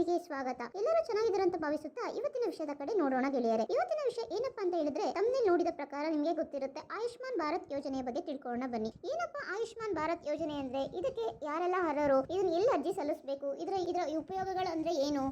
ಟಿವಿಗೆ ಸ್ವಾಗತ. ಎಲ್ಲರೂ ಚೆನ್ನಾಗಿದ್ದಾರೆ ಅಂತ ಭಾವಿಸುತ್ತಾ ಇವತ್ತಿನ ವಿಷಯದ ಕಡೆ ನೋಡೋಣ ಗೆಳೆಯರೆ. ಇವತ್ತಿನ ವಿಷಯ ಏನಪ್ಪಾ ಅಂತ ಹೇಳಿದ್ರೆ ತಮ್ಮಲ್ಲಿ ನೋಡಿದ ಪ್ರಕಾರ ನಿಮಗೆ ಗೊತ್ತಿರುತ್ತೆ ಆಯುಷ್ಮಾನ್ ಭಾರತ್ ಯೋಜನೆಯ ಬಗ್ಗೆ ತಿಳ್ಕೊಳ್ಳೋಣ ಬನ್ನಿ. ಏನಪ್ಪಾ ಆಯುಷ್ಮಾನ್ ಭಾರತ್ ಯೋಜನೆ ಅಂದ್ರೆ? ಇದಕ್ಕೆ ಯಾರೆಲ್ಲ ಅರ್ಹರು? ಇದನ್ನ ಎಲ್ಲಿ ಅರ್ಜಿ ಸಲ್ಲಿಸಬೇಕು? ಇದರ ಇದರ ಉಪಯೋಗಗಳು ಅಂದ್ರೆ ಏನು?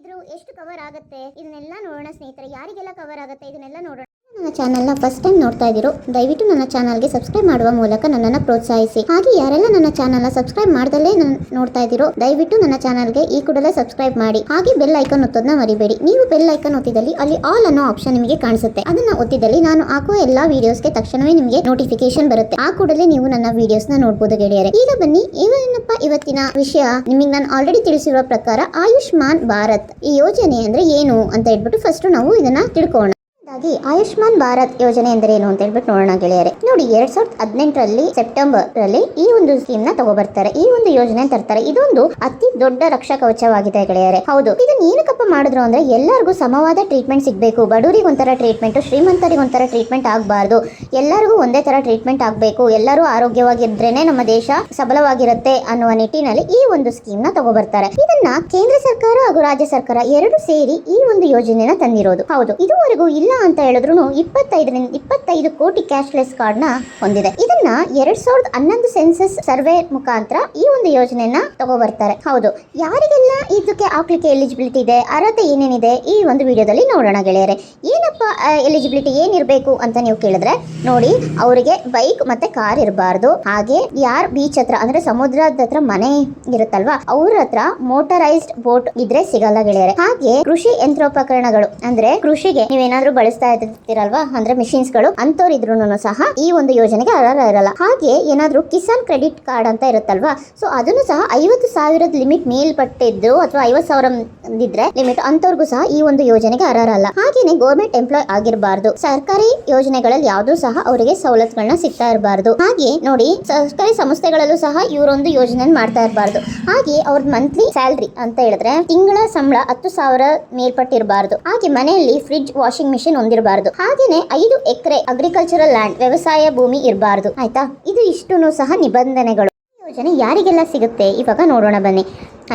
ಇದ್ರ ಎಷ್ಟು ಕವರ್ ಆಗುತ್ತೆ? ಇದನ್ನೆಲ್ಲ ನೋಡೋಣ ಸ್ನೇಹಿತರೆ. ಯಾರಿಗೆಲ್ಲ ಕವರ್ ಆಗುತ್ತೆ? ಇದನ್ನೆಲ್ಲ ನೋಡೋಣ. ನನ್ನ ಚಾನೆಲ್ನ ಫಸ್ಟ್ ಟೈಮ್ ನೋಡ್ತಾ ಇದ್ದೀರೋ, ದಯವಿಟ್ಟು ನನ್ನ ಚಾನಲ್ಗೆ ಸಬ್ಸ್ಕ್ರೈಬ್ ಮಾಡುವ ಮೂಲಕ ನನ್ನನ್ನ ಪ್ರೋತ್ಸಾಹಿಸಿ. ಹಾಗೆ ಯಾರೆಲ್ಲ ನನ್ನ ಚಾನಲ್ನ ಸಬ್ಸ್ಕ್ರೈಬ್ ಮಾಡ್ದಲೇ ನೋಡ್ತಾ ಇದ್ದೀರೋ, ದಯವಿಟ್ಟು ನನ್ನ ಚಾನಲ್ಗೆ ಈ ಕೂಡಲೇ ಸಬ್ಸ್ಕ್ರೈಬ್ ಮಾಡಿ. ಹಾಗೆ ಬೆಲ್ ಐಕನ್ ಒತ್ತೋದನ್ನ ಮರಿಬೇಡಿ. ನೀವು ಬೆಲ್ ಐಕನ್ ಒತ್ತಿದಲ್ಲಿ ಅಲ್ಲಿ ಆಲ್ ಅನ್ನೋ ಆಪ್ಷನ್ ನಿಮಗೆ ಕಾಣಿಸುತ್ತೆ. ಅದನ್ನ ಒತ್ತಿದಲ್ಲಿ ನಾನು ಹಾಕುವ ಎಲ್ಲಾ ವಿಡಿಯೋಸ್ಗೆ ತಕ್ಷಣವೇ ನಿಮಗೆ ನೋಟಿಫಿಕೇಶನ್ ಬರುತ್ತೆ. ಆ ಕೂಡಲೇ ನೀವು ನನ್ನ ವಿಡಿಯೋಸ್ನ ನೋಡಬಹುದು ಗೆಳೆಯರೆ. ಈಗ ಬನ್ನಿ, ಏನಪ್ಪ ಇವತ್ತಿನ ವಿಷಯ? ನಿಮಗೆ ನಾನು ಆಲ್ರೆಡಿ ತಿಳಿಸಿರುವ ಪ್ರಕಾರ ಆಯುಷ್ಮಾನ್ ಭಾರತ್. ಈ ಯೋಜನೆ ಅಂದ್ರೆ ಏನು ಅಂತ ಹೇಳ್ಬಿಟ್ಟು ಫಸ್ಟ್ ನಾವು ಇದನ್ನ ತಿಳ್ಕೊಳ್ಳೋಣ ಆಯುಷ್ಮಾನ್ ಭಾರತ್ ಯೋಜನೆ ಎಂದರೇನು ಅಂತ ಹೇಳ್ಬಿಟ್ಟು ನೋಡೋಣ ಗೆಳೆಯರೆ. ನೋಡಿ, ಎರಡ್ ಸಾವಿರದ ಹದಿನೆಂಟರಲ್ಲಿ ಸೆಪ್ಟೆಂಬರ್ ರಲ್ಲಿ ಈ ಒಂದು ಸ್ಕೀಮ್ನ ತಗೋಬರ್ತಾರೆ. ಈ ಒಂದು ಯೋಜನೆ ತರ್ತಾರೆ. ಇದೊಂದು ಅತಿ ದೊಡ್ಡ ರಕ್ಷಾ ಕವಚವಾಗಿದೆ ಗೆಳೆಯರೆ. ಹೌದು. ಇದನ್ನ ಏನಕ್ಕಪ್ಪ ಮಾಡಿದ್ರು ಅಂದ್ರೆ ಎಲ್ಲರಿಗೂ ಸಮವಾದ ಟ್ರೀಟ್ಮೆಂಟ್ ಸಿಗಬೇಕು. ಬಡವರಿಗೆ ಒಂಥರ ಟ್ರೀಟ್ಮೆಂಟ್ ಶ್ರೀಮಂತರಿಗೆ ಒಂಥರ ಟ್ರೀಟ್ಮೆಂಟ್ ಆಗಬಾರ್ದು. ಎಲ್ಲರಿಗೂ ಒಂದೇ ತರ ಟ್ರೀಟ್ಮೆಂಟ್ ಆಗಬೇಕು. ಎಲ್ಲರೂ ಆರೋಗ್ಯವಾಗಿದ್ರೇನೆ ನಮ್ಮ ದೇಶ ಸಬಲವಾಗಿರುತ್ತೆ ಅನ್ನುವ ನಿಟ್ಟಿನಲ್ಲಿ ಈ ಒಂದು ಸ್ಕೀಮ್ನ ತಗೋಬರ್ತಾರೆ. ಇದನ್ನ ಕೇಂದ್ರ ಸರ್ಕಾರ ಹಾಗೂ ರಾಜ್ಯ ಸರ್ಕಾರ ಎರಡು ಸೇರಿ ಈ ಒಂದು ಯೋಜನೆನ ತಂದಿರೋದು. ಹೌದು. ಇದುವರೆಗೂ ಇಲ್ಲ ಅಂತ ಹೇಳಿದ್ರು ಇಪ್ಪತ್ತೈದರಿಂದ ಇಪ್ಪತ್ತೈದು ಕೋಟಿ ಕ್ಯಾಶ್ಲೆಸ್ ಕಾರ್ಡ್ ನ ಹೊಂದಿದೆ. ಇದನ್ನ ಎರಡ್ ಸಾವಿರದ ಹನ್ನೊಂದು ಸೆನ್ಸಸ್ ಸರ್ವೆ ಮುಖಾಂತರ ಈ ಒಂದು ಯೋಜನೆಯನ್ನ ತಗೋಬರ್ತಾರೆ. ಹೌದು, ಯಾರಿಗೆಲ್ಲ ಇದಕ್ಕೆ ಹಾಕ್ಲಿಕ್ಕೆ ಎಲಿಜಿಬಿಲಿಟಿ ಇದೆ, ಅರ್ಹತೆ ಏನೇನಿದೆ ಈ ಒಂದು ವಿಡಿಯೋದಲ್ಲಿ ನೋಡೋಣ ಗೆಳೆಯರೆ. ಏನಪ್ಪ ಎಲಿಜಿಬಿಲಿಟಿ ಏನಿರಬೇಕು ಅಂತ ನೀವು ಕೇಳಿದ್ರೆ, ನೋಡಿ, ಅವರಿಗೆ ಬೈಕ್ ಮತ್ತೆ ಕಾರ್ ಇರಬಾರ್ದು. ಹಾಗೆ ಯಾರ್ ಬೀಚ್ ಹತ್ರ, ಅಂದ್ರೆ ಸಮುದ್ರದ ಹತ್ರ ಮನೆ ಇರುತ್ತಲ್ವಾ, ಅವ್ರ ಹತ್ರ ಮೋಟರೈಸ್ಡ್ ಬೋಟ್ ಇದ್ರೆ ಸಿಗಲ್ಲ ಗೆಳೆಯರೆ. ಹಾಗೆ ಕೃಷಿ ಯಂತ್ರೋಪಕರಣಗಳು, ಅಂದ್ರೆ ಕೃಷಿಗೆ ನೀವೇನಾದ್ರೂ ಬಳಸ್ತಾ ಇರ್ತೀರಲ್ವಾ, ಅಂದ್ರೆ ಮಿಷಿನ್ಸ್ಗಳು ಅಂತವ್ರಿದ್ರು ಸಹ ಈ ಒಂದು ಯೋಜನೆಗೆ ಅರ್ಹ ಇರಲ್ಲ. ಹಾಗೆ ಏನಾದರೂ ಕಿಸಾನ್ ಕ್ರೆಡಿಟ್ ಕಾರ್ಡ್ ಅಂತ ಇರುತ್ತಲ್ವಾ? ಸೊ ಅದನ್ನು ಸಹ ಐವತ್ತು ಸಾವಿರದ ಲಿಮಿಟ್ ಮೇಲ್ಪಟ್ಟಿದ್ದು ಅಥವಾ ಐವತ್ತು ಸಾವಿರ ಇದ್ರೆ ಲಿಮಿಟ್ ಅಂತವ್ರಿಗೂ ಸಹ ಈ ಒಂದು ಯೋಜನೆಗೆ ಅರ್ಹರಲ್ಲ ಹಾಗೇನೆ ಗೌರ್ಮೆಂಟ್ ಎಂಪ್ಲಾಯ್ ಆಗಿರಬಾರ್ದು. ಸರ್ಕಾರಿ ಯೋಜನೆಗಳಲ್ಲಿ ಯಾವ್ದು ಸಹ ಅವರಿಗೆ ಸವಲತ್ತುಗಳನ್ನ ಸಿಗ್ತಾ ಇರಬಾರ್ದು. ಹಾಗೆ ನೋಡಿ, ಸರ್ಕಾರಿ ಸಂಸ್ಥೆಗಳಲ್ಲೂ ಸಹ ಇವರೊಂದು ಯೋಜನೆ ಮಾಡ್ತಾ ಇರಬಾರ್ದು. ಹಾಗೆ ಅವ್ರ ಮಂತ್ಲಿ ಸ್ಯಾಲ್ರಿ ಅಂತ ಹೇಳಿದ್ರೆ ತಿಂಗಳ ಸಂಬಳ ಹತ್ತು ಸಾವಿರ ಮೇಲ್ಪಟ್ಟಿರಬಾರ್ದು. ಹಾಗೆ ಮನೆಯಲ್ಲಿ ಫ್ರಿಡ್ಜ್ ವಾಷಿಂಗ್ ಮಿಷಿನ್ ಹೊಂದಿರಬಾರ್ದು. ಹಾಗೇನೆ ಐದು ಎಕರೆ ಅಗ್ರಿಕಲ್ಚರಲ್ ಲ್ಯಾಂಡ್ ವ್ಯವಸಾಯ ಭೂಮಿ ಇರಬಾರ್ದು. ಆಯ್ತಾ? ಇದು ಇಷ್ಟು ಸಹ ನಿಬಂಧನೆಗಳು. ಯೋಜನೆ ಯಾರಿಗೆಲ್ಲ ಸಿಗುತ್ತೆ? ಇವಾಗ ನೋಡೋಣ ಬನ್ನಿ.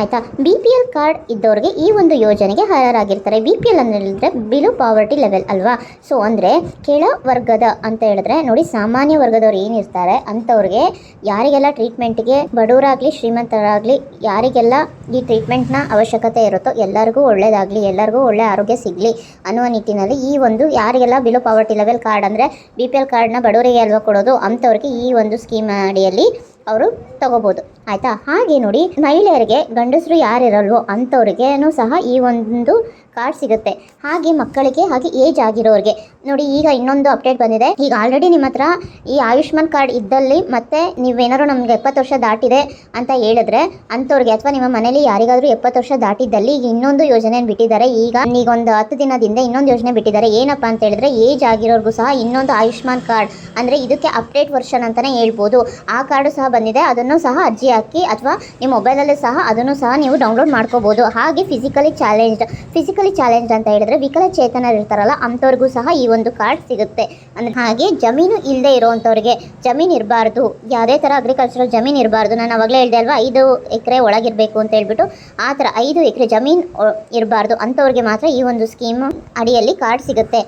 ಆಯ್ತಾ? ಬಿ ಪಿ ಎಲ್ ಕಾರ್ಡ್ ಇದ್ದವ್ರಿಗೆ ಈ ಒಂದು ಯೋಜನೆಗೆ ಅರ್ಹರಾಗಿರ್ತಾರೆ. ಬಿ ಪಿ ಎಲ್ ಅಂದ್ರೆ ಬಿಲೋ ಪಾವರ್ಟಿ ಲೆವೆಲ್ ಅಲ್ವಾ? ಸೊ ಅಂದರೆ ಕೆಳ ವರ್ಗದ ಅಂತ ಹೇಳಿದ್ರೆ ನೋಡಿ, ಸಾಮಾನ್ಯ ವರ್ಗದವ್ರು ಏನಿರ್ತಾರೆ ಅಂಥವ್ರಿಗೆ ಯಾರಿಗೆಲ್ಲ ಟ್ರೀಟ್ಮೆಂಟ್ಗೆ ಬಡವರಾಗಲಿ ಶ್ರೀಮಂತರಾಗಲಿ ಯಾರಿಗೆಲ್ಲ ಈ ಟ್ರೀಟ್ಮೆಂಟ್ನ ಅವಶ್ಯಕತೆ ಇರುತ್ತೋ ಎಲ್ಲರಿಗೂ ಒಳ್ಳೆಯದಾಗಲಿ ಎಲ್ಲರಿಗೂ ಒಳ್ಳೆ ಆರೋಗ್ಯ ಸಿಗಲಿ ಅನ್ನುವ ನಿಟ್ಟಿನಲ್ಲಿ ಈ ಒಂದು ಯಾರಿಗೆಲ್ಲ ಬಿಲೋ ಪಾವರ್ಟಿ ಲೆವೆಲ್ ಕಾರ್ಡ್ ಅಂದರೆ ಬಿ ಪಿ ಎಲ್ ಕಾರ್ಡ್ನ ಬಡವರಿಗೆ ಅಲ್ವಾ ಕೊಡೋದು ಅಂಥವ್ರಿಗೆ ಈ ಒಂದು ಸ್ಕೀಮ್ ಅಡಿಯಲ್ಲಿ ಅವರು ತಗೋಬೋದು. ಆಯ್ತಾ? ಹಾಗೆ ನೋಡಿ ಮಹಿಳೆಯರಿಗೆ ಗಂಡಸರು ಯಾರಿರಲ್ವೋ ಅಂಥವ್ರಿಗೇನೂ ಸಹ ಈ ಒಂದು ಕಾರ್ಡ್ ಸಿಗುತ್ತೆ. ಹಾಗೆ ಮಕ್ಕಳಿಗೆ, ಹಾಗೆ ಏಜ್ ಆಗಿರೋರಿಗೆ. ನೋಡಿ, ಈಗ ಇನ್ನೊಂದು ಅಪ್ಡೇಟ್ ಬಂದಿದೆ. ಈಗ ಆಲ್ರೆಡಿ ನಿಮ್ಮ ಹತ್ರ ಈ ಆಯುಷ್ಮಾನ್ ಕಾರ್ಡ್ ಇದ್ದಲ್ಲಿ ಮತ್ತೆ ನೀವೇನಾದ್ರು ನಮ್ಗೆ ಎಪ್ಪತ್ತು ವರ್ಷ ದಾಟಿದೆ ಅಂತ ಹೇಳಿದ್ರೆ, ಅಂಥವ್ರಿಗೆ ಅಥವಾ ನಿಮ್ಮ ಮನೇಲಿ ಯಾರಿಗಾದ್ರೂ ಎಪ್ಪತ್ತು ವರ್ಷ ದಾಟಿದ್ದಲ್ಲಿ ಈಗ ಇನ್ನೊಂದು ಯೋಜನೆ ಬಿಟ್ಟಿದ್ದಾರೆ. ಈಗ ಈಗ ಒಂದು ಹತ್ತು ದಿನದಿಂದ ಇನ್ನೊಂದು ಯೋಜನೆ ಬಿಟ್ಟಿದ್ದಾರೆ. ಏನಪ್ಪಾ ಅಂತ ಹೇಳಿದ್ರೆ, ಏಜ್ ಆಗಿರೋರ್ಗೂ ಸಹ ಇನ್ನೊಂದು ಆಯುಷ್ಮಾನ್ ಕಾರ್ಡ್. ಅಂದರೆ ಇದಕ್ಕೆ ಅಪ್ಡೇಟ್ ವರ್ಷನ್ ಅಂತಲೇ ಹೇಳ್ಬೋದು. ಆ ಕಾರ್ಡು ಸಹ ಬಂದಿದೆ. ಅದನ್ನು ಸಹ ಅರ್ಜಿ ಹಾಕಿ ಅಥವಾ ನಿಮ್ಮ ಮೊಬೈಲಲ್ಲೂ ಸಹ ಅದನ್ನು ಸಹ ನೀವು ಡೌನ್ಲೋಡ್ ಮಾಡ್ಕೋಬೋದು. ಹಾಗೆ ಫಿಸಿಕಲಿ ಚಾಲೆಂಜ್ ಫಿಸಿಕಲಿ ಚಾಲೆಂಜ್ ಅಂತ ಹೇಳಿದ್ರೆ ವಿಕಲಚೇತನರು ಇರ್ತಾರಲ್ಲ ಅಂಥವ್ರಿಗೂ ಸಹ ಈ ಒಂದು ಕಾರ್ಡ್ ಸಿಗುತ್ತೆ. ಅಂದ್ರೆ ಹಾಗೆ ಜಮೀನು ಇಲ್ಲದೆ ಇರೋವಂಥವ್ರಿಗೆ ಜಮೀನು ಇರಬಾರ್ದು. ಯಾವುದೇ ಥರ ಅಗ್ರಿಕಲ್ಚರಲ್ ಜಮೀನು ಇರಬಾರ್ದು. ನಾನು ಅವಾಗಲೇ ಹೇಳಿದೆ ಅಲ್ವಾ, ಐದು ಎಕರೆ ಒಳಗಿರಬೇಕು ಅಂತ ಹೇಳ್ಬಿಟ್ಟು ಆ ಥರ ಐದು ಎಕರೆ ಜಮೀನು ಇರಬಾರ್ದು. ಅಂಥವ್ರಿಗೆ ಮಾತ್ರ ಈ ಒಂದು ಸ್ಕೀಮ್ ಅಡಿಯಲ್ಲಿ ಕಾರ್ಡ್ ಸಿಗುತ್ತೆ.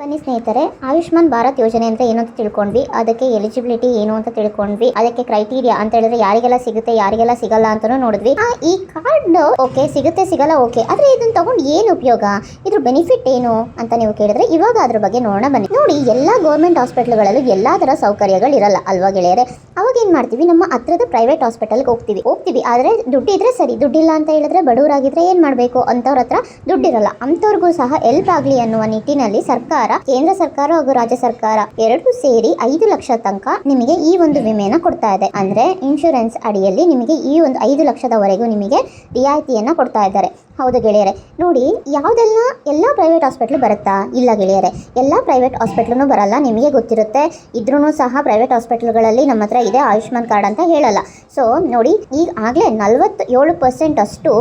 ಬನ್ನಿ ಸ್ನೇಹಿತರೆ, ಆಯುಷ್ಮಾನ್ ಭಾರತ್ ಯೋಜನೆ ಅಂತ ಏನು ಅಂತ ತಿಳ್ಕೊಂಡ್ವಿ. ಅದಕ್ಕೆ ಎಲಿಜಿಬಿಲಿಟಿ ಏನು ಅಂತ ತಿಳ್ಕೊಂಡ್ವಿ. ಅದಕ್ಕೆ ಕ್ರೈಟೀರಿಯಾ ಅಂತ ಹೇಳಿದ್ರೆ ಯಾರಿಗೆಲ್ಲ ಸಿಗುತ್ತೆ, ಯಾರಿಗೆಲ್ಲ ಸಿಗಲ್ಲ ಅಂತಾನೂ ನೋಡಿದ್ವಿ. ಈ ಕಾರ್ಡ್ ಓಕೆ ಸಿಗುತ್ತೆ, ಸಿಗಲ್ಲ ಓಕೆ ಆದ್ರೆ ಇದನ್ನ ತಗೊಂಡು ಏನು ಉಪಯೋಗ? ಇದ್ರ ಬೆನಿಫಿಟ್ ಏನು ಅಂತ ನೀವು ಕೇಳಿದ್ರೆ ಇವಾಗ ಅದ್ರ ಬಗ್ಗೆ ನೋಡೋಣ ಬನ್ನಿ. ನೋಡಿ, ಎಲ್ಲಾ ಗೌರ್ಮೆಂಟ್ ಹಾಸ್ಪಿಟಲ್ಗಳಲ್ಲೂ ಎಲ್ಲಾ ತರ ಸೌಕರ್ಯಗಳು ಇರಲ್ಲ ಅಲ್ವಾ ಗೆಳೆಯರೆ? ಅವಾಗ ಏನ್ ಮಾಡ್ತೀವಿ? ನಮ್ಮ ಹತ್ರದ ಪ್ರೈವೇಟ್ ಹಾಸ್ಪಿಟಲ್ಗೆ ಹೋಗ್ತೀವಿ. ಹೋಗ್ತೀವಿ, ಆದ್ರೆ ದುಡ್ಡಿದ್ರೆ ಸರಿ. ದುಡ್ಡಿಲ್ಲ ಅಂತ ಹೇಳಿದ್ರೆ ಬಡವರಾಗಿದ್ರೆ ಏನ್ ಮಾಡ್ಬೇಕು? ಅಂತವ್ರ ಹತ್ರ ದುಡ್ಡಿರಲ್ಲ. ಅಂತವ್ರಿಗೂ ಸಹ ಹೆಲ್ಪ್ ಆಗ್ಲಿ ಅನ್ನುವ ನಿಟ್ಟಿನಲ್ಲಿ ಸರ್ಕಾರ ಕೇಂದ್ರ ಸರ್ಕಾರ ಹಾಗೂ ರಾಜ್ಯ ಸರ್ಕಾರ ಎರಡು ಸೇರಿ ಐದು ಲಕ್ಷ ತನಕ ನಿಮಗೆ ಈ ಒಂದು ವಿಮೆಯನ್ನ ಕೊಡ್ತಾ ಇದೆ. ಅಂದ್ರೆ ಇನ್ಶೂರೆನ್ಸ್ ಅಡಿಯಲ್ಲಿ ನಿಮಗೆ ಈ ಒಂದು ಐದು ಲಕ್ಷದವರೆಗೂ ನಿಮಗೆ ರಿಯಾಯಿತಿಯನ್ನ ಕೊಡ್ತಾ ಇದ್ದಾರೆ. ಹೌದು ಗೆಳೆಯರೆ. ನೋಡಿ, ಯಾವುದೆಲ್ಲ ಎಲ್ಲ ಪ್ರೈವೇಟ್ ಹಾಸ್ಪಿಟ್ಲು ಬರುತ್ತಾ? ಇಲ್ಲ ಗೆಳೆಯರೆ, ಎಲ್ಲ ಪ್ರೈವೇಟ್ ಹಾಸ್ಪಿಟ್ಲೂ ಬರಲ್ಲ, ನಿಮಗೆ ಗೊತ್ತಿರುತ್ತೆ. ಇದ್ರೂ ಸಹ ಪ್ರೈವೇಟ್ ಹಾಸ್ಪಿಟ್ಲ್ಗಳಲ್ಲಿ ನಮ್ಮ ಹತ್ರ ಇದೆ ಆಯುಷ್ಮಾನ್ ಕಾರ್ಡ್ ಅಂತ ಹೇಳಲ್ಲ. ಸೊ ನೋಡಿ, ಈಗ ಆಗಲೇ ನಲವತ್ತೇಳು ಪರ್ಸೆಂಟ್ ಅಷ್ಟು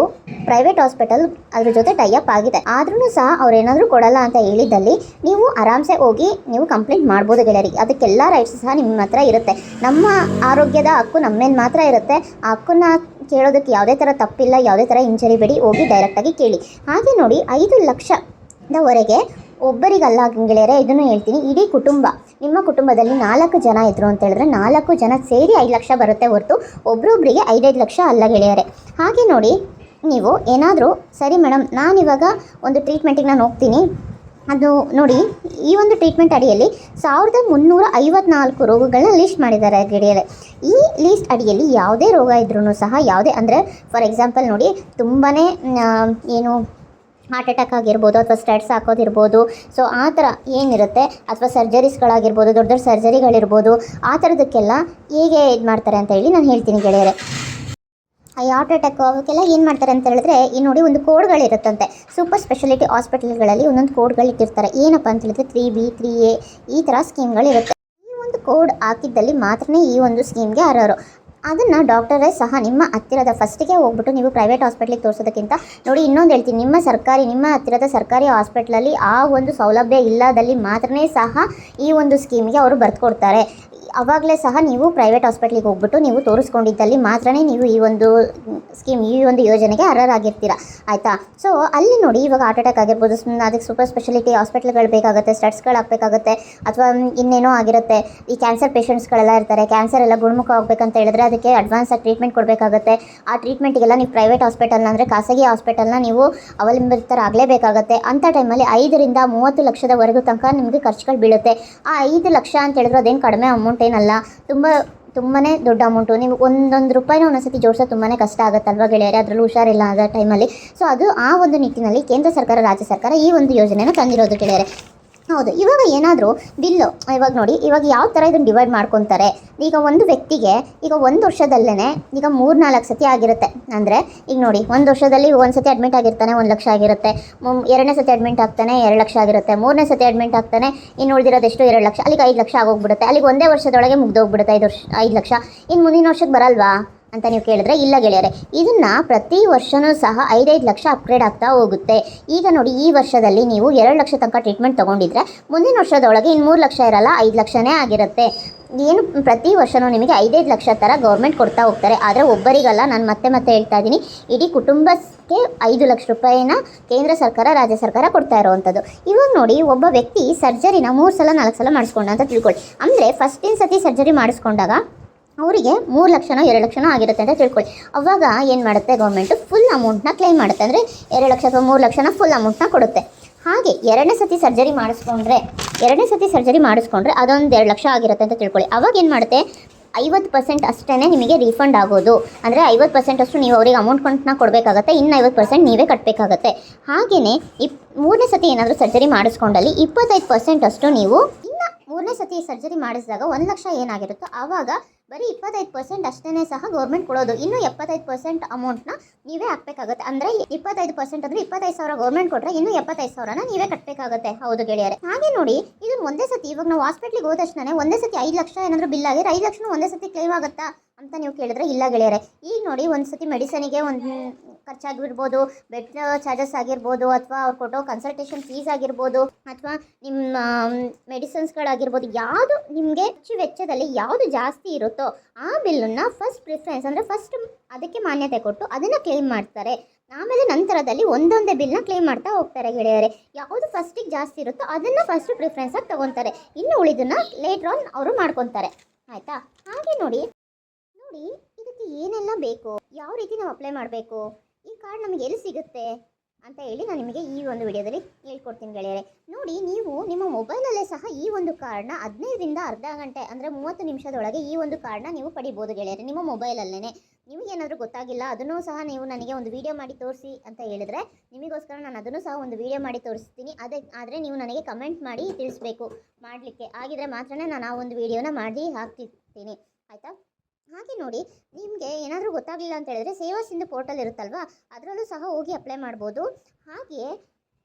ಪ್ರೈವೇಟ್ ಹಾಸ್ಪಿಟಲ್ ಅದ್ರ ಜೊತೆ ಟೈಅಪ್ ಆಗಿದೆ. ಆದ್ರೂ ಸಹ ಅವರೇನಾದರೂ ಕೊಡಲ್ಲ ಅಂತ ಹೇಳಿದ್ದಲ್ಲಿ ನೀವು ಆರಾಮ್ಸೆ ಹೋಗಿ ನೀವು ಕಂಪ್ಲೇಂಟ್ ಮಾಡ್ಬೋದು ಗೆಳೆಯರಿಗೆ ಅದಕ್ಕೆಲ್ಲ ರೈಟ್ಸ್ ಸಹ ನಿಮ್ಮ ಹತ್ರ ಇರುತ್ತೆ. ನಮ್ಮ ಆರೋಗ್ಯದ ಹಕ್ಕು ನಮ್ಮ ಮಾತ್ರ ಇರುತ್ತೆ. ಆ ಹಕ್ಕನ್ನ ಕೇಳೋದಕ್ಕೆ ಯಾವುದೇ ಥರ ತಪ್ಪಿಲ್ಲ, ಯಾವುದೇ ಥರ ಇಂಜರಿ ಬೇಡಿ, ಹೋಗಿ ಡೈರೆಕ್ಟಾಗಿ ಕೇಳಿ. ಹಾಗೆ ನೋಡಿ, ಐದು ಲಕ್ಷದವರೆಗೆ ಒಬ್ಬರಿಗಲ್ಲ ಗೆಳೆಯರೆ, ಇದನ್ನು ಹೇಳ್ತೀನಿ. ಇಡೀ ಕುಟುಂಬ, ನಿಮ್ಮ ಕುಟುಂಬದಲ್ಲಿ ನಾಲ್ಕು ಜನ ಇದ್ರು ಅಂತ ಹೇಳಿದ್ರೆ ನಾಲ್ಕು ಜನ ಸೇರಿ ಐದು ಲಕ್ಷ ಬರುತ್ತೆ ಹೊರತು ಒಬ್ರೊಬ್ಬರಿಗೆ ಐದೈದು ಲಕ್ಷ ಅಲ್ಲ ಗೆಳೆಯರೆ. ಹಾಗೆ ನೋಡಿ, ನೀವು ಏನಾದರೂ, ಸರಿ ಮೇಡಮ್ ನಾನಿವಾಗ ಒಂದು ಟ್ರೀಟ್ಮೆಂಟಿಗೆ ನಾನು ಹೋಗ್ತೀನಿ. ಅದು ನೋಡಿ, ಈ ಒಂದು ಟ್ರೀಟ್ಮೆಂಟ್ ಅಡಿಯಲ್ಲಿ ಸಾವಿರದ ಮುನ್ನೂರ ಐವತ್ನಾಲ್ಕು ರೋಗಗಳನ್ನ ಲಿಸ್ಟ್ ಮಾಡಿದ್ದಾರೆ ಗಿಡಿಯಲ್ಲಿ ಈ ಲಿಸ್ಟ್ ಅಡಿಯಲ್ಲಿ ಯಾವುದೇ ರೋಗ ಇದ್ರೂ ಸಹ ಯಾವುದೇ, ಅಂದರೆ ಫಾರ್ ಎಕ್ಸಾಂಪಲ್ ನೋಡಿ ತುಂಬಾ ಏನು ಹಾರ್ಟ್ ಅಟ್ಯಾಕ್ ಆಗಿರ್ಬೋದು ಅಥವಾ ಸ್ಟಡ್ಸ್ ಹಾಕೋದಿರ್ಬೋದು. ಸೊ ಆ ಥರ ಏನಿರುತ್ತೆ? ಅಥವಾ ಸರ್ಜರೀಸ್ಗಳಾಗಿರ್ಬೋದು ದೊಡ್ಡ ದೊಡ್ಡ ಸರ್ಜರಿಗಳಿರ್ಬೋದು ಆ ಥರದಕ್ಕೆಲ್ಲ ಹೇಗೆ ಇದು ಮಾಡ್ತಾರೆ ಅಂತ ಹೇಳಿ ನಾನು ಹೇಳ್ತೀನಿ ಗೆಳೆಯರೆ. ಈ ಹಾರ್ಟ್ ಅಟ್ಯಾಕ್ ಅವಕ್ಕೆಲ್ಲ ಏನು ಮಾಡ್ತಾರೆ ಅಂತ ಹೇಳಿದ್ರೆ, ಈ ನೋಡಿ ಒಂದು ಕೋಡ್ಗಳಿರುತ್ತಂತೆ ಸೂಪರ್ ಸ್ಪೆಷಾಲಿಟಿ ಹಾಸ್ಪಿಟಲ್ಗಳಲ್ಲಿ ಒಂದೊಂದು ಕೋಡ್ಗಳು ಇಟ್ಟಿರ್ತಾರೆ. ಏನಪ್ಪ ಅಂತ ಹೇಳಿದ್ರೆ ತ್ರೀ ಬಿ ತ್ರೀ ಎ ಈ ಥರ ಸ್ಕೀಮ್ಗಳಿರುತ್ತೆ ಈ ಒಂದು ಕೋಡ್ ಹಾಕಿದ್ದಲ್ಲಿ ಮಾತ್ರನೇ ಈ ಒಂದು ಸ್ಕೀಮ್ಗೆ ಅರ್ಹರು. ಅದನ್ನು ಡಾಕ್ಟರೇ ಸಹ ನಿಮ್ಮ ಹತ್ತಿರದ ಫಸ್ಟಿಗೆ ಹೋಗ್ಬಿಟ್ಟು ನೀವು ಪ್ರೈವೇಟ್ ಹಾಸ್ಪಿಟ್ಲಿಗೆ ತೋರಿಸೋದಕ್ಕಿಂತ ನೋಡಿ ಇನ್ನೊಂದು ಹೇಳ್ತೀನಿ, ನಿಮ್ಮ ಸರ್ಕಾರಿ, ನಿಮ್ಮ ಹತ್ತಿರದ ಸರ್ಕಾರಿ ಹಾಸ್ಪಿಟ್ಲಲ್ಲಿ ಆ ಒಂದು ಸೌಲಭ್ಯ ಇಲ್ಲದಲ್ಲಿ ಮಾತ್ರನೇ ಸಹ ಈ ಒಂದು ಸ್ಕೀಮಿಗೆ ಅವರು ಬರ್ತ್ಕೊಡ್ತಾರೆ ಆವಾಗಲೇ ಸಹ ನೀವು ಪ್ರೈವೇಟ್ ಹಾಸ್ಪಿಟ್ಲಿಗೆ ಹೋಗ್ಬಿಟ್ಟು ನೀವು ತೋರಿಸ್ಕೊಂಡಿದ್ದಲ್ಲಿ ಮಾತ್ರನೇ ನೀವು ಈ ಒಂದು ಸ್ಕೀಮ್ ಈ ಒಂದು ಯೋಜನೆಗೆ ಅರ್ಹರಾಗಿರ್ತೀರ. ಆಯಿತಾ? ಸೊ ಅಲ್ಲಿ ನೋಡಿ ಇವಾಗ ಹಾರ್ಟ್ ಅಟ್ಯಾಕ್ ಆಗಿರ್ಬೋದು ಅದಕ್ಕೆ ಸೂಪರ್ ಸ್ಪೆಷಾಲಿಟಿ ಹಾಸ್ಪಿಟ್ಲ್ಗಳು ಬೇಕಾಗುತ್ತೆ ಸ್ಟಡ್ಸ್ಗಳು ಹಾಕಬೇಕಾಗುತ್ತೆ, ಅಥವಾ ಇನ್ನೇನೋ ಆಗಿರುತ್ತೆ, ಈ ಕ್ಯಾನ್ಸರ್ ಪೇಷಂಟ್ಸ್ಗಳೆಲ್ಲ ಇರ್ತಾರೆ ಕ್ಯಾನ್ಸರ್ ಎಲ್ಲ ಗುಣಮುಖ ಹೋಗ್ಬೇಕಂತ ಹೇಳಿದ್ರೆ ಅದಕ್ಕೆ ಅಡ್ವಾನ್ಸ್ ಟ್ರೀಟ್ಮೆಂಟ್ ಕೊಡಬೇಕಾಗುತ್ತೆ. ಆ ಟ್ರೀಟ್ಮೆಂಟಿಗೆಲ್ಲ ನೀವು ಪ್ರೈವೇಟ್ ಹಾಸ್ಪಿಟಲ್ನ ಅಂದರೆ ಖಾಸಗಿ ಹಾಸ್ಪಿಟಲ್ನ ನೀವು ಅವಲಂಬಿತರಾಗಲೇಬೇಕಾಗತ್ತೆ. ಅಂಥ ಟೈಮಲ್ಲಿ ಐದರಿಂದ ಮೂವತ್ತು ಲಕ್ಷದವರೆಗೂ ತನಕ ನಿಮಗೆ ಖರ್ಚುಗಳು ಬೀಳುತ್ತೆ. ಆ ಐದು ಲಕ್ಷ ಅಂತ ಹೇಳಿದ್ರೆ ಅದೇನು ಕಡಿಮೆ ಅಮೌಂಟ್ ಏನಲ್ಲ. ತುಂಬ ತುಂಬಾ ದೊಡ್ಡ ಅಮೌಂಟು ನೀವು ಒಂದೊಂದು ರೂಪಾಯಿನ ಒಂದೊಂದ್ಸತಿ ಜೋಡಿಸೋ ತುಂಬಾ ಕಷ್ಟ ಆಗುತ್ತಲ್ವ ಗೆಳೆಯರೆ? ಅದರಲ್ಲೂ ಹುಷಾರಿಲ್ಲ ಆದ ಟೈಮಲ್ಲಿ ಸೊ ಅದು ಆ ಒಂದು ನಿಟ್ಟಿನಲ್ಲಿ ಕೇಂದ್ರ ಸರ್ಕಾರ, ರಾಜ್ಯ ಸರ್ಕಾರ ಈ ಒಂದು ಯೋಜನೆಯನ್ನು ತಂದಿರೋದು ಗೆಳೆಯರೆ. ಹೌದು, ಇವಾಗ ಏನಾದರೂ ಬಿಲ್ಲು, ಇವಾಗ ನೋಡಿ, ಇವಾಗ ಯಾವ ಥರ ಇದನ್ನು ಡಿವೈಡ್ ಮಾಡ್ಕೊತಾರೆ? ಈಗ ಒಂದು ವ್ಯಕ್ತಿಗೆ ಈಗ ಒಂದು ವರ್ಷದಲ್ಲೇ ಈಗ ಮೂರು ನಾಲ್ಕು ಸತಿ ಆಗಿರುತ್ತೆ. ಅಂದರೆ ಈಗ ನೋಡಿ, ಒಂದು ವರ್ಷದಲ್ಲಿ ಒಂದು ಸತಿ ಅಡ್ಮಿಟ್ ಆಗಿರ್ತಾನೆ, ಒಂದು ಲಕ್ಷ ಆಗಿರುತ್ತೆ. ಎರಡನೇ ಸತಿ ಅಡ್ಮಿಟ್ ಆಗ್ತಾನೆ, ಎರಡು ಲಕ್ಷ ಆಗಿರುತ್ತೆ. ಮೂರನೇ ಸತಿ ಅಡ್ಮಿಟ್ ಆಗ್ತಾನೆ ಇನ್ನು ಉಳಿದಿರೋದೆಷ್ಟು ಎರಡು ಲಕ್ಷ. ಅಲ್ಲಿಗೆ ಐದು ಲಕ್ಷ ಆಗೋಗ್ಬಿಡುತ್ತೆ. ಅಲ್ಲಿಗೆ ಒಂದೇ ವರ್ಷದೊಳಗೆ ಮುಗ್ದೋಗ್ಬಿಡುತ್ತೆ, ಐದು ವರ್ಷ, ಐದು ಲಕ್ಷ. ಇನ್ನು ಮುಂದಿನ ವರ್ಷಕ್ಕೆ ಬರಲ್ವಾ? ಅಂತ ನೀವು ಕೇಳಿದ್ರೆ ಇಲ್ಲ ಗೆಳೆಯರೆ. ಇದನ್ನ ಪ್ರತಿ ವರ್ಷನೂ ಸಹ ಐದೈದು ಲಕ್ಷ ಅಪ್ಗ್ರೇಡ್ ಆಗ್ತಾ ಹೋಗುತ್ತೆ. ಈಗ ನೋಡಿ ಈ ವರ್ಷದಲ್ಲಿ ನೀವು ಎರಡು ಲಕ್ಷ ತನಕ ಟ್ರೀಟ್ಮೆಂಟ್ ತೊಗೊಂಡಿದ್ರೆ ಮುಂದಿನ ವರ್ಷದೊಳಗೆ ಇನ್ನು ಮೂರು ಲಕ್ಷ ಇರಲ್ಲ, ಐದು ಲಕ್ಷನೇ ಆಗಿರುತ್ತೆ. ಏನು ಪ್ರತಿ ವರ್ಷನೂ ನಿಮಗೆ ಐದೈದು ಲಕ್ಷ ಥರ ಗೌರ್ಮೆಂಟ್ ಕೊಡ್ತಾ ಹೋಗ್ತಾರೆ. ಆದರೆ ಒಬ್ಬರಿಗಲ್ಲ, ನಾನು ಮತ್ತೆ ಮತ್ತೆ ಹೇಳ್ತಾ ಇದ್ದೀನಿ. ಇಡೀ ಕುಟುಂಬಕ್ಕೆ ಐದು ಲಕ್ಷ ರೂಪಾಯಿನ ಕೇಂದ್ರ ಸರ್ಕಾರ, ರಾಜ್ಯ ಸರ್ಕಾರ ಕೊಡ್ತಾ ಇರೋವಂಥದ್ದು. ಇವಾಗ ನೋಡಿ ಒಬ್ಬ ವ್ಯಕ್ತಿ ಸರ್ಜರಿನ ಮೂರು ಸಲ, ನಾಲ್ಕು ಸಲ ಮಾಡಿಸ್ಕೊಂಡ ಅಂತ ತಿಳ್ಕೊಳ್ಳಿ. ಅಂದರೆ ಫಸ್ಟಿನ ಸತಿ ಸರ್ಜರಿ ಮಾಡಿಸ್ಕೊಂಡಾಗ ಅವರಿಗೆ ಮೂರು ಲಕ್ಷನೋ ಎರಡು ಲಕ್ಷನೋ ಆಗಿರುತ್ತೆ ಅಂತ ತಿಳ್ಕೊಳ್ಳಿ. ಅವಾಗ ಏನು ಮಾಡುತ್ತೆ ಗೌರ್ಮೆಂಟು ಫುಲ್ ಅಮೌಂಟ್ನ ಕ್ಲೈಮ್ ಮಾಡುತ್ತೆ. ಅಂದರೆ ಎರಡು ಲಕ್ಷ ಅಥವಾ ಮೂರು ಲಕ್ಷನ ಫುಲ್ ಅಮೌಂಟ್ನ ಕೊಡುತ್ತೆ. ಹಾಗೆ ಎರಡನೇ ಸತಿ ಸರ್ಜರಿ ಮಾಡಿಸ್ಕೊಂಡ್ರೆ, ಎರಡನೇ ಸತಿ ಸರ್ಜರಿ ಮಾಡಿಸ್ಕೊಂಡ್ರೆ ಅದೊಂದು ಎರಡು ಲಕ್ಷ ಆಗಿರುತ್ತೆ ಅಂತ ತಿಳ್ಕೊಳ್ಳಿ. ಅವಾಗ ಏನು ಮಾಡುತ್ತೆ? ಐವತ್ತು ಪರ್ಸೆಂಟ್ ಅಷ್ಟೇ ನಿಮಗೆ ರೀಫಂಡ್ ಆಗೋದು. ಅಂದರೆ ಐವತ್ತು ಪರ್ಸೆಂಟ್ ಅಷ್ಟು ನೀವು ಅವರಿಗೆ ಅಮೌಂಟ್ ಕೊಂಟನ್ನ ಕೊಡಬೇಕಾಗತ್ತೆ. ಇನ್ನು ಐವತ್ತು ಪರ್ಸೆಂಟ್ ನೀವೇ ಕಟ್ಟಬೇಕಾಗತ್ತೆ ಹಾಗೆಯೇ ಇಪ್, ಮೂರನೇ ಸತಿ ಏನಾದರೂ ಸರ್ಜರಿ ಮಾಡಿಸ್ಕೊಂಡಲ್ಲಿ ಇಪ್ಪತ್ತೈದು ಪರ್ಸೆಂಟ್ ಅಷ್ಟು ನೀವು ಇನ್ನು ಮೂರನೇ ಸತಿ ಸರ್ಜರಿ ಮಾಡಿಸಿದಾಗ ಒಂದು ಲಕ್ಷ ಏನಾಗಿರುತ್ತೋ ಆವಾಗ ಬರೀ ಇಪ್ಪತ್ತೈದು ಪರ್ಸೆಂಟ್ ಅಷ್ಟೇ ಸಹ ಗೌರ್ಮೆಂಟ್ ಕೊಡೋದು. ಇನ್ನು ಎಪ್ಪತ್ತೈದು ಪರ್ಸೆಂಟ್ ಅಮೌಂಟ್ನ ನೀವೇ ಹಾಕ್ಬೇಕಾಗುತ್ತೆ. ಅಂದರೆ ಇಪ್ಪತ್ತೈದು ಪರ್ಸೆಂಟ್ ಅಂದರೆ ಇಪ್ಪತ್ತೈದು ಸಾವಿರ ಗೌರ್ಮೆಂಟ್ ಕೊಟ್ಟರೆ ಇನ್ನು ಎಪ್ಪತ್ತೈದು ಸಾವಿರನ ನೀವೇ ಕಟ್ಟಬೇಕಾಗುತ್ತೆ ಹೌದು ಗೆಳೆಯರೆ. ಹಾಗೆ ನೋಡಿ, ಇದು ಒಂದೇ ಸತಿ, ಇವಾಗ ನಾವು ಹಾಸ್ಪಿಟ್ಲಿಗೆ ಹೋದ ತಕ್ಷಣ ಒಂದೇ ಸತಿ ಐದು ಲಕ್ಷ ಏನಾದರೂ ಬಿಲ್ ಆಗಿದ್ರೆ ಐದು ಲಕ್ಷನೂ ಒಂದೇ ಸತಿ ಕ್ಲೇಮ್ ಆಗುತ್ತಾ ಅಂತ ನೀವು ಕೇಳಿದ್ರೆ ಇಲ್ಲ ಗೆಳೆಯರೆ. ಈಗ ನೋಡಿ, ಒಂದು ಸತಿ ಮೆಡಿಸನಿಗೆ ಒಂದು ಖರ್ಚಾಗಿರ್ಬೋದು ಬೆಡ್ ಚಾರ್ಜಸ್ ಆಗಿರ್ಬೋದು, ಅಥವಾ ಅವ್ರು ಕೊಟ್ಟೋ ಕನ್ಸಲ್ಟೇಷನ್ ಫೀಸ್ ಆಗಿರ್ಬೋದು, ಅಥವಾ ನಿಮ್ಮ ಮೆಡಿಸನ್ಸ್ಗಳಾಗಿರ್ಬೋದು ಯಾವುದು ನಿಮಗೆ ಹೆಚ್ಚು ವೆಚ್ಚದಲ್ಲಿ ಯಾವುದು ಜಾಸ್ತಿ ಇರುತ್ತೋ ಆ ಬಿಲ್ಲನ್ನು ಫಸ್ಟ್ ಪ್ರಿಫರೆನ್ಸ್ ಅಂದರೆ ಫಸ್ಟ್ ಅದಕ್ಕೆ ಮಾನ್ಯತೆ ಕೊಟ್ಟು ಅದನ್ನು ಕ್ಲೇಮ್ ಮಾಡ್ತಾರೆ. ಆಮೇಲೆ ನಂತರದಲ್ಲಿ ಒಂದೊಂದೇ ಬಿಲ್ನ ಕ್ಲೇಮ್ ಮಾಡ್ತಾ ಹೋಗ್ತಾರೆ ಗೆಳೆಯರೆ. ಯಾವುದು ಫಸ್ಟಿಗೆ ಜಾಸ್ತಿ ಇರುತ್ತೋ ಅದನ್ನು ಫಸ್ಟ್ ಪ್ರಿಫರೆನ್ಸ್ ಆಗಿ ತಗೊತಾರೆ. ಇನ್ನು ಉಳಿದನ್ನ ಲೇಟ್ರ್ ಆನ್ ಅವರು ಮಾಡ್ಕೊತಾರೆ. ಆಯಿತಾ? ಹಾಗೆ ನೋಡಿ. ನೋಡಿ, ಇದಕ್ಕೆ ಏನೆಲ್ಲ ಬೇಕು? ಯಾವ ರೀತಿ ನಾವು ಅಪ್ಲೈ ಮಾಡಬೇಕು? ಈ ಕಾರ್ಡ್ ನಮಗೆ ಎಲ್ಲಿ ಸಿಗುತ್ತೆ? ಅಂತ ಹೇಳಿ ನಾನು ನಿಮಗೆ ಈ ಒಂದು ವಿಡಿಯೋದಲ್ಲಿ ಹೇಳ್ಕೊಡ್ತೀನಿ ಗೆಳೆಯರೆ. ನೋಡಿ, ನೀವು ನಿಮ್ಮ ಮೊಬೈಲಲ್ಲೇ ಸಹ ಈ ಒಂದು ಕಾರ್ಡ್ನ ಹದಿನೈದರಿಂದ ಅರ್ಧ ಗಂಟೆ ಅಂದರೆ ಮೂವತ್ತು ನಿಮಿಷದೊಳಗೆ ಈ ಒಂದು ಕಾರ್ಡ್ನ ನೀವು ಪಡಿಬೋದು ಗೆಳೆಯರೆ, ನಿಮ್ಮ ಮೊಬೈಲಲ್ಲೇ ನಿಮಗೇನಾದರೂ ಗೊತ್ತಾಗಿಲ್ಲ, ಅದನ್ನು ಸಹ ನೀವು ನನಗೆ ಒಂದು ವಿಡಿಯೋ ಮಾಡಿ ತೋರಿಸಿ ಅಂತ ಹೇಳಿದ್ರೆ ನಿಮಗೋಸ್ಕರ ನಾನು ಅದನ್ನು ಸಹ ಒಂದು ವಿಡಿಯೋ ಮಾಡಿ ತೋರಿಸ್ತೀನಿ. ಅದೇ, ಆದರೆ ನೀವು ನನಗೆ ಕಮೆಂಟ್ ಮಾಡಿ ತಿಳಿಸ್ಬೇಕು, ಮಾಡಲಿಕ್ಕೆ. ಆಗಿದ್ರೆ ಮಾತ್ರನೇ ನಾನು ಆ ಒಂದು ವಿಡಿಯೋನ ಮಾಡಿ ಹಾಕ್ತಿರ್ತೀನಿ. ಆಯಿತಾ? ಹಾಗೆ ನೋಡಿ, ನಿಮಗೆ ಏನಾದರೂ ಗೊತ್ತಾಗಲಿಲ್ಲ ಅಂತ ಹೇಳಿದ್ರೆ ಸೇವಾ ಸಿಂಧು ಪೋರ್ಟಲ್ ಇರುತ್ತಲ್ವಾ, ಅದರಲ್ಲೂ ಸಹ ಹೋಗಿ ಅಪ್ಲೈ ಮಾಡ್ಬೋದು. ಹಾಗೆಯೇ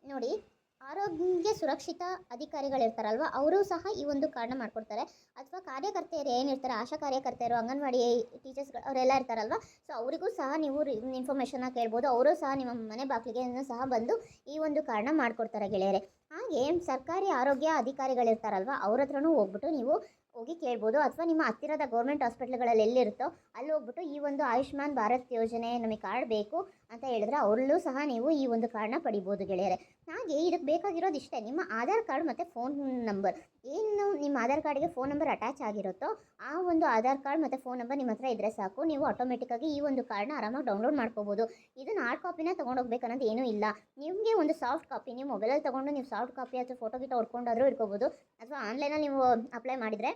ನೋಡಿ, ಆರೋಗ್ಯ ಸುರಕ್ಷಿತ ಅಧಿಕಾರಿಗಳಿರ್ತಾರಲ್ವ, ಅವರು ಸಹ ಈ ಒಂದು ಕಾರ್ಡ್ನ ಮಾಡ್ಕೊಡ್ತಾರೆ. ಅಥವಾ ಕಾರ್ಯಕರ್ತೆಯರು ಏನಿರ್ತಾರೆ ಆಶಾ ಕಾರ್ಯಕರ್ತೆಯರು, ಅಂಗನವಾಡಿ ಟೀಚರ್ಸ್ಗಳು ಅವರೆಲ್ಲ ಇರ್ತಾರಲ್ವ ಸೊ ಅವರಿಗೂ ಸಹ ನೀವು ಇನ್ಫಾರ್ಮೇಷನ್ನ ಕೇಳ್ಬೋದು, ಅವರು ಸಹ ನಿಮ್ಮ ಮನೆ ಬಾಗಿಲಿಗೆ ಸಹ ಬಂದು ಈ ಒಂದು ಕಾರ್ಡ್ನ ಮಾಡಿಕೊಡ್ತಾರೆ ಗೆಳೆಯರೆ. ಹಾಗೆ ಸರ್ಕಾರಿ ಆರೋಗ್ಯ ಅಧಿಕಾರಿಗಳಿರ್ತಾರಲ್ವ ಅವ್ರ ಹತ್ರನೂ ಹೋಗ್ಬಿಟ್ಟು ನೀವು ಹೋಗಿ ಕೇಳ್ಬೋದು ಅಥವಾ ನಿಮ್ಮ ಹತ್ತಿರದ ಗೌರ್ಮೆಂಟ್ ಹಾಸ್ಪಿಟ್ಲ್ಗಳಲ್ಲಿ ಎಲ್ಲಿರುತ್ತೋ ಅಲ್ಲಿ ಹೋಗ್ಬಿಟ್ಟು ಈ ಒಂದು ಆಯುಷ್ಮಾನ್ ಭಾರತ್ ಯೋಜನೆ ನಮಗೆ ಕಾರ್ಡ್ ಬೇಕು. ಅಂತ ಹೇಳಿದ್ರೆ ಅವರಲ್ಲೂ ಸಹ ನೀವು ಈ ಒಂದು ಕಾರ್ಡ್ನ ಪಡಿಬೋದು ಗೆಳೆಯರೆ. ಹಾಗೆ ಇದಕ್ಕೆ ಬೇಕಾಗಿರೋದು ಇಷ್ಟೇ, ನಿಮ್ಮ ಆಧಾರ್ ಕಾರ್ಡ್ ಮತ್ತು ಫೋನ್ ನಂಬರ್ ಏನು ನಿಮ್ಮ ಆಧಾರ್ ಕಾರ್ಡ್ಗೆ ಫೋನ್ ನಂಬರ್ ಅಟ್ಯಾಚ್ ಆಗಿರುತ್ತೋ ಆ ಒಂದು ಆಧಾರ್ ಕಾರ್ಡ್ ಮತ್ತು ಫೋನ್ ನಂಬರ್ ನಿಮ್ಮ ಹತ್ರ ಇದ್ದರೆ ಸಾಕು. ನೀವು ಆಟೋಮೆಟಿಕ್ಕಾಗಿ ಈ ಒಂದು ಕಾರ್ಡ್ನ ಆರಾಮಾಗಿ ಡೌನ್ಲೋಡ್ ಮಾಡ್ಕೋಬೋದು. ಇದನ್ನು ಹಾರ್ಡ್ ಕಾಪಿನ ತೊಗೊಂಡೋಗ್ಬೇಕನ್ನೋದು ಏನೂ ಇಲ್ಲ. ನಿಮಗೆ ಒಂದು ಸಾಫ್ಟ್ ಕಾಪಿ ನೀವು ಮೊಬೈಲಲ್ಲಿ ತೊಗೊಂಡು ನೀವು ಸಾಫ್ಟ್ ಕಾಪಿ ಅಥವಾ ಫೋಟೋ ಗಿಟ ಹೊಡ್ಕೊಂಡಾದರೂ ಇಟ್ಕೋಬೋದು. ಅಥವಾ ಆನ್ಲೈನಲ್ಲಿ ನೀವು ಅಪ್ಲೈ ಮಾಡಿದರೆ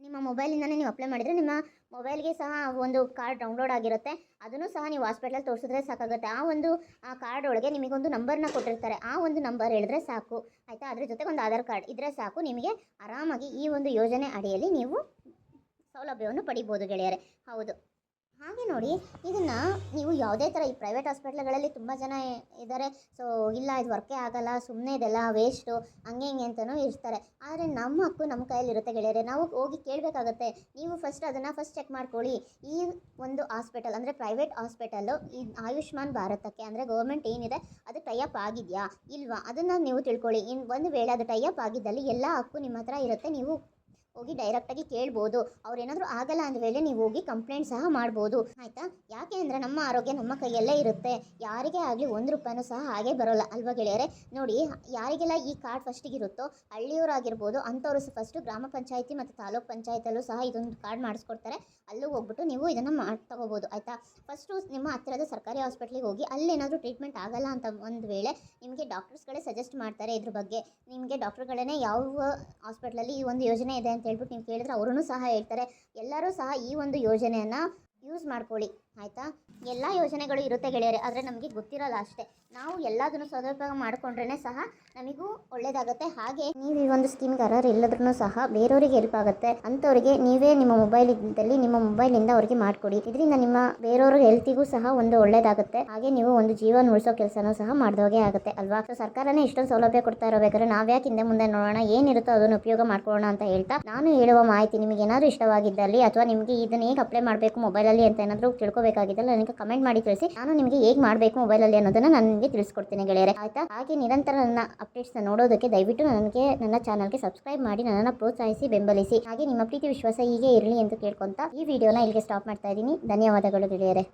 ನಿಮ್ಮ ಮೊಬೈಲಿಂದನೇ ನೀವು ಅಪ್ಲೈ ಮಾಡಿದರೆ ನಿಮ್ಮ ಮೊಬೈಲ್ಗೆ ಸಹ ಒಂದು ಕಾರ್ಡ್ ಡೌನ್ಲೋಡ್ ಆಗಿರುತ್ತೆ. ಅದನ್ನು ಸಹ ನೀವು ಹಾಸ್ಪಿಟ್ಲಲ್ಲಿ ತೋರಿಸಿದ್ರೆ ಸಾಕಾಗುತ್ತೆ. ಆ ಒಂದು, ಆ ಕಾರ್ಡ್ ಒಳಗೆ ನಿಮಗೊಂದು ನಂಬರ್ನ ಕೊಟ್ಟಿರ್ತಾರೆ. ಆ ಒಂದು ನಂಬರ್ ಹೇಳಿದ್ರೆ ಸಾಕು. ಆಯಿತಾ? ಅದ್ರ ಜೊತೆಗೆ ಒಂದು ಆಧಾರ್ ಕಾರ್ಡ್ ಇದ್ದರೆ ಸಾಕು. ನಿಮಗೆ ಆರಾಮಾಗಿ ಈ ಒಂದು ಯೋಜನೆ ಅಡಿಯಲ್ಲಿ ನೀವು ಸೌಲಭ್ಯವನ್ನು ಪಡಿಬೋದು ಗೆಳೆಯರೆ. ಹೌದು. ಹಾಗೆ ನೋಡಿ, ಇದನ್ನು ನೀವು ಯಾವುದೇ ಥರ ಈ ಪ್ರೈವೇಟ್ ಹಾಸ್ಪಿಟ್ಲ್ಗಳಲ್ಲಿ ತುಂಬ ಜನ ಇದ್ದಾರೆ. ಸೊ ಇಲ್ಲ, ಇದು ವರ್ಕೇ ಆಗಲ್ಲ ಸುಮ್ಮನೆ ಇದೆಲ್ಲ ವೇಸ್ಟು ಹಂಗೆ ಹಿಂಗೆ ಅಂತಲೂ ಇರ್ತಾರೆ. ಆದರೆ ನಮ್ಮ ಹಕ್ಕು ನಮ್ಮ ಕೈಯಲ್ಲಿರುತ್ತೆ ಗೆಳೆಯರೆ. ನಾವು ಹೋಗಿ ಕೇಳಬೇಕಾಗತ್ತೆ. ನೀವು ಫಸ್ಟ್ ಅದನ್ನು ಫಸ್ಟ್ ಚೆಕ್ ಮಾಡ್ಕೊಳ್ಳಿ. ಈ ಒಂದು ಹಾಸ್ಪಿಟಲ್ ಅಂದರೆ ಪ್ರೈವೇಟ್ ಹಾಸ್ಪಿಟಲ್ಲು ಈ ಆಯುಷ್ಮಾನ್ ಭಾರತಕ್ಕೆ ಅಂದರೆ ಗೌರ್ಮೆಂಟ್ ಏನಿದೆ, ಅದು ಟೈಅಪ್ ಆಗಿದೆಯಾ? ಇಲ್ವಾ? ಅದನ್ನು ನೀವು ತಿಳ್ಕೊಳ್ಳಿ. ಇನ್ನು ಒಂದು ವೇಳೆ ಅದು ಟೈಅಪ್ ಆಗಿದ್ದಲ್ಲಿ ಎಲ್ಲ ಹಕ್ಕು ನಿಮ್ಮ ಹತ್ರ ಇರುತ್ತೆ. ನೀವು ಹೋಗಿ ಡೈರೆಕ್ಟಾಗಿ ಕೇಳ್ಬೋದು. ಅವ್ರು ಏನಾದರೂ ಆಗಲ್ಲ ಅಂದ ವೇಳೆ ನೀವು ಹೋಗಿ ಕಂಪ್ಲೇಂಟ್ ಸಹ ಮಾಡ್ಬೋದು. ಆಯಿತಾ? ಯಾಕೆ ಅಂದರೆ ನಮ್ಮ ಆರೋಗ್ಯ ನಮ್ಮ ಕೈಯಲ್ಲೇ ಇರುತ್ತೆ. ಯಾರಿಗೇ ಆಗಲಿ ಒಂದು ರೂಪಾಯಿನೂ ಸಹ ಹಾಗೆ ಬರೋಲ್ಲ. ಅಲ್ವಾ ಗೆಳೆಯರೆ? ನೋಡಿ, ಯಾರಿಗೆಲ್ಲ ಈ ಕಾರ್ಡ್ ಫಸ್ಟಿಗೆ ಇರುತ್ತೋ ಹಳ್ಳಿಯವರಾಗಿರ್ಬೋದು ಅಂಥವ್ರು ಫಸ್ಟು ಗ್ರಾಮ ಪಂಚಾಯತಿ ಮತ್ತು ತಾಲೂಕ್ ಪಂಚಾಯತಲ್ಲೂ ಸಹ ಇದೊಂದು ಕಾರ್ಡ್ ಮಾಡಿಸ್ಕೊಡ್ತಾರೆ. ಅಲ್ಲೂ ಹೋಗ್ಬಿಟ್ಟು ನೀವು ಇದನ್ನು ಮಾಡಿ, ತಗೋಬೋದು. ಆಯಿತಾ? ಫಸ್ಟು ನಿಮ್ಮ ಹತ್ತಿರದ ಸರ್ಕಾರಿ ಹಾಸ್ಪಿಟ್ಲಿಗೆ ಹೋಗಿ ಅಲ್ಲೇನಾದರೂ ಟ್ರೀಟ್ಮೆಂಟ್ ಆಗಲ್ಲ ಅಂತ ಒಂದು ವೇಳೆ ನಿಮಗೆ ಡಾಕ್ಟರ್ಸ್ಗಳೇ ಸಜೆಸ್ಟ್ ಮಾಡ್ತಾರೆ ಇದ್ರ ಬಗ್ಗೆ. ನಿಮಗೆ ಡಾಕ್ಟರ್ಗಳೇ ಯಾವ ಹಾಸ್ಪಿಟ್ಲಲ್ಲಿ ಈ ಒಂದು ಯೋಜನೆ ಇದೆ ಅಂತ ಹೇಳ್ಬಿಟ್ಟು ನೀವು ಕೇಳಿದ್ರೆ ಅವರೂ ಸಹ ಹೇಳ್ತಾರೆ. ಎಲ್ಲರೂ ಸಹ ಈ ಒಂದು ಯೋಜನೆಯನ್ನು ಯೂಸ್ ಮಾಡ್ಕೊಳ್ಳಿ. ಆಯಿತಾ? ಎಲ್ಲ ಯೋಜನೆಗಳು ಇರುತ್ತೆ ಗೆಳೆಯರೆ, ಆದರೆ ನಮಗೆ ಗೊತ್ತಿರಲ್ಲ ಅಷ್ಟೇ. ನಾವು ಎಲ್ಲದನ್ನು ಸದುಪಯೋಗ ಮಾಡಿಕೊಂಡ್ರೇ ಸಹ ನಮಗೂ ಒಳ್ಳೆಯದಾಗುತ್ತೆ ಹಾಗೆ ನೀವು ಈ ಒಂದು ಸ್ಕೀಮ್ಗೆ ಅರ್ಹರು ಇಲ್ಲದ್ರೂ ಸಹ ಬೇರೆಯವರಿಗೆ ಹೆಲ್ಪ್ ಆಗುತ್ತೆ. ಅಂಥವ್ರಿಗೆ ನೀವೇ ನಿಮ್ಮ ಮೊಬೈಲ್ ಇದ್ದಲ್ಲಿ ನಿಮ್ಮ ಮೊಬೈಲಿಂದ ಅವರಿಗೆ ಮಾಡಿಕೊಡಿ. ಇದರಿಂದ ನಿಮ್ಮ ಬೇರೆಯವ್ರ ಹೆಲ್ತಿಗೂ ಸಹ ಒಂದು ಒಳ್ಳೆಯದಾಗುತ್ತೆ ಹಾಗೆ ನೀವು ಒಂದು ಜೀವನ ಉಳಿಸೋ ಕೆಲಸನೂ ಸಹ ಮಾಡಿದೋಗೆ ಆಗುತ್ತೆ, ಅಲ್ವಾ? ಸೊ ಸರ್ಕಾರನೇ ಇಷ್ಟೊಂದು ಸೌಲಭ್ಯ ಕೊಡ್ತಾ ಇರಬೇಕಾದ್ರೆ ನಾವ್ಯಾಕೆ ಹಿಂದೆ ಮುಂದೆ ನೋಡೋಣ? ಏನಿರುತ್ತೋ ಅದನ್ನು ಉಪಯೋಗ ಮಾಡ್ಕೊಳ್ಳೋಣ ಅಂತ ಹೇಳ್ತಾ ನಾನು ಹೇಳುವ ಮಾಹಿತಿ ನಿಮಗೆ ಏನಾದರೂ ಇಷ್ಟವಾಗಿದ್ದಲ್ಲಿ ಅಥವಾ ನಿಮಗೆ ಇದನ್ನ ಹೇಗೆ ಅಪ್ಲೈ ಮಾಡಬೇಕು ಮೊಬೈಲಲ್ಲಿ ಅಂತ ಏನಾದರೂ ತಿಳ್ಕೊಬೇಕಾಗಿದ್ದಲ್ಲ ನನಗೆ ಕಮೆಂಟ್ ಮಾಡಿ ತಿಳಿಸಿ. ನಾನು ನಿಮಗೆ ಹೇಗೆ ಮಾಡಬೇಕು ಮೊಬೈಲಲ್ಲಿ ಅನ್ನೋದನ್ನು ನಾನು ನಿಮಗೆ ತಿಳಿಸ್ಕೊಡ್ತೀನಿ ಗೆಳೆಯರೆ. ಆಯ್ತಾ? ಹಾಗೆ ನಿರಂತರ ನನ್ನ ಅಪ್ಡೇಟ್ಸ್ನ ನೋಡೋದಕ್ಕೆ ದಯವಿಟ್ಟು ನನಗೆ ನನ್ನ ಚಾನಲ್ಗೆ ಸಬ್ಸ್ಕ್ರೈಬ್ ಮಾಡಿ ನನ್ನನ್ನು ಪ್ರೋತ್ಸಾಹಿಸಿ, ಬೆಂಬಲಿಸಿ. ಹಾಗೆ ನಿಮ್ಮ ಪ್ರೀತಿ, ವಿಶ್ವಾಸ ಹೀಗೆ ಇರಲಿ ಎಂದು ಕೇಳ್ಕೊಂತ ಈ ವಿಡಿಯೋನ ಇಲ್ಲಿಗೆ ಸ್ಟಾಪ್ ಮಾಡ್ತಾ ಇದ್ದೀನಿ. ಧನ್ಯವಾದಗಳು ಗೆಳೆಯರೆ.